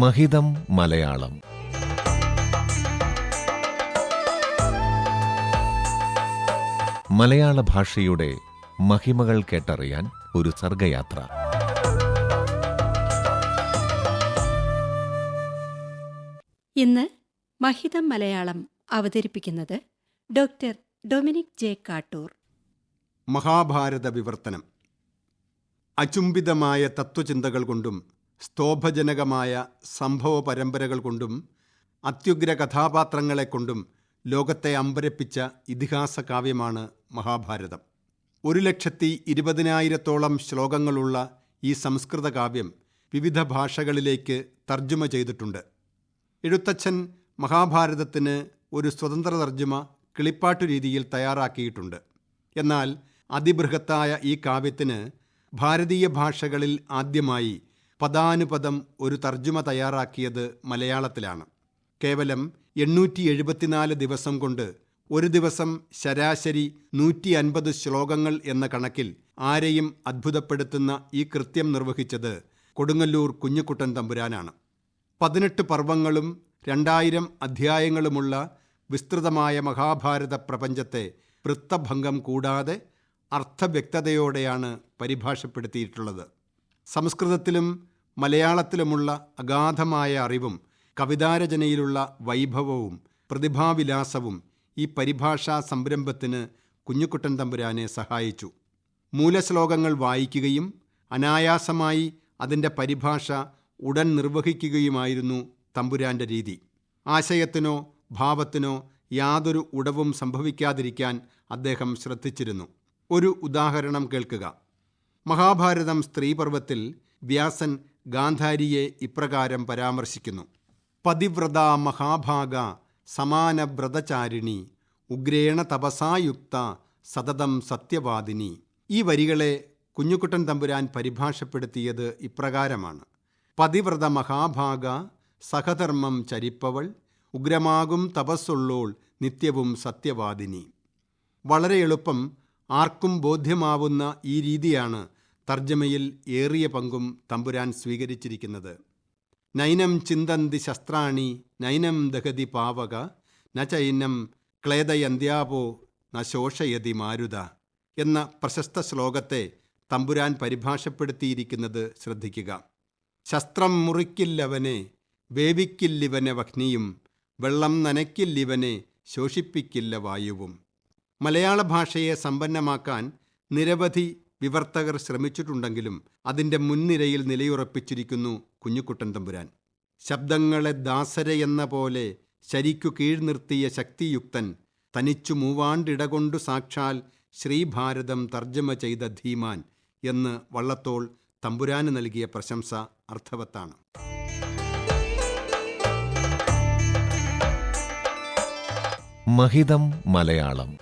മഹിതം മലയാളം. മലയാള ഭാഷയുടെ മഹിമകൾ കേട്ടറിയാൻ ഒരു സർഗയാത്ര. ഇന്ന് മഹിതം മലയാളം അവതരിപ്പിക്കുന്നത് doctor Dominic J Kattoor. Mahabharata വിവർത്തനം. അചുംബിതമായ തത്വചിന്തകൾ കൊണ്ടും സ്തോഭജനകമായ സംഭവ പരമ്പരകൾ കൊണ്ടും അത്യുഗ്ര കഥാപാത്രങ്ങളെ കൊണ്ടും ലോകത്തെ അമ്പരപ്പിച്ച ഇതിഹാസ കാവ്യമാണ് മഹാഭാരതം. ഒരു ലക്ഷത്തി ഇരുപതിനായിരത്തോളം ശ്ലോകങ്ങളുള്ള ഈ സംസ്കൃത കാവ്യം വിവിധ ഭാഷകളിലേക്ക് തർജമ ചെയ്തിട്ടുണ്ട്. എഴുത്തച്ഛൻ മഹാഭാരതത്തിന് ഒരു സ്വതന്ത്ര തർജമ കിളിപ്പാട്ടു രീതിയിൽ തയ്യാറാക്കിയിട്ടുണ്ട്. എന്നാൽ അതിബൃഹത്തായ ഈ കാവ്യത്തിന് ഭാരതീയ ഭാഷകളിൽ ആദ്യമായി പദാനുപദം ഒരു തർജുമ തയ്യാറാക്കിയത് മലയാളത്തിലാണ്. കേവലം എണ്ണൂറ്റി എഴുപത്തിനാല് ദിവസം കൊണ്ട് ഒരു ദിവസം ശരാശരി നൂറ്റി അൻപത് ശ്ലോകങ്ങൾ എന്ന കണക്കിൽ ആരെയും അത്ഭുതപ്പെടുത്തുന്ന ഈ കൃത്യം നിർവഹിച്ചത് കൊടുങ്ങല്ലൂർ കുഞ്ഞുകുട്ടൻ തമ്പുരാനാണ്. പതിനെട്ട് പർവങ്ങളും രണ്ടായിരം അധ്യായങ്ങളുമുള്ള വിസ്തൃതമായ മഹാഭാരത പ്രപഞ്ചത്തെ വൃത്തഭംഗം കൂടാതെ അർത്ഥവ്യക്തതയോടെയാണ് പരിഭാഷപ്പെടുത്തിയിട്ടുള്ളത്. സംസ്കൃതത്തിലും മലയാളത്തിലുമുള്ള അഗാധമായ അറിവും കവിതാരചനയിലുള്ള വൈഭവവും പ്രതിഭാവിലാസവും ഈ പരിഭാഷാ സംരംഭത്തിന് കുഞ്ഞുകുട്ടൻ തമ്പുരാനെ സഹായിച്ചു. മൂലശ്ലോകങ്ങൾ വായിക്കുകയും അനായാസമായി അതിന്റെ പരിഭാഷ ഉടൻ നിർവഹിക്കുകയുമായിരുന്നു തമ്പുരാന്റെ രീതി. ആശയത്തിനോ ഭാവത്തിനോ യാതൊരു ഉടവും സംഭവിക്കാതിരിക്കാൻ അദ്ദേഹം ശ്രദ്ധിച്ചിരുന്നു. ഒരു ഉദാഹരണം കേൾക്കുക. മഹാഭാരതം സ്ത്രീപർവത്തിൽ വ്യാസൻ ഗാന്ധാരിയെ ഇപ്രകാരം പരാമർശിക്കുന്നു. പതിവ്രത മഹാഭാഗ സമാന സമാനവ്രതചാരിണി ഉഗ്രേണ തപസായുക്ത സതതം സത്യവാദിനി. ഈ വരികളെ കുഞ്ഞുകുട്ടൻ തമ്പുരാൻ പരിഭാഷപ്പെടുത്തിയത് ഇപ്രകാരമാണ്. പതിവ്രത മഹാഭാഗ സഹധർമ്മം ചരിപ്പവൾ ഉഗ്രമാകും തപസ്സുള്ളോൾ നിത്യവും സത്യവാദിനി. വളരെ എളുപ്പം ആർക്കും ബോധ്യമാവുന്ന ഈ രീതിയാണ് തർജമയിൽ ഏറിയ പങ്കും തമ്പുരാൻ സ്വീകരിച്ചിരിക്കുന്നത്. നൈനം ചിന്തന്തി ശസ്ത്രാണി നൈനം ദഹതി പാവക ന ചൈനം ക്ലേദയന്ത്യാപോ ന ശോഷയതി മാരുത എന്ന പ്രശസ്ത ശ്ലോകത്തെ തമ്പുരാൻ പരിഭാഷപ്പെടുത്തിയിരിക്കുന്നത് ശ്രദ്ധിക്കുക. ശസ്ത്രം മുറിക്കില്ലവനെ വേവിക്കില്ലിവനെ വഗ്നിയും വെള്ളം നനയ്ക്കില്ലിവനെ ശോഷിപ്പിക്കില്ല വായുവും. മലയാള ഭാഷയെ സമ്പന്നമാക്കാൻ നിരവധി വിവർത്തകർ ശ്രമിച്ചിട്ടുണ്ടെങ്കിലും അതിന്റെ മുൻനിരയിൽ നിലയുറപ്പിച്ചിരിക്കുന്നു കുഞ്ഞുകുട്ടൻ തമ്പുരാൻ. ശബ്ദങ്ങളെ ദാസരയെന്ന പോലെ ശരിക്കു കീഴ്നിർത്തിയ ശക്തിയുക്തൻ തനിച്ചു മൂവാണ്ടിടകൊണ്ടു സാക്ഷാൽ ശ്രീഭാരതം തർജമ ചെയ്ത ധീമാൻ എന്ന് വള്ളത്തോൾ തമ്പുരാന് നൽകിയ പ്രശംസ അർത്ഥവത്താണ്. മഹിതം മലയാളം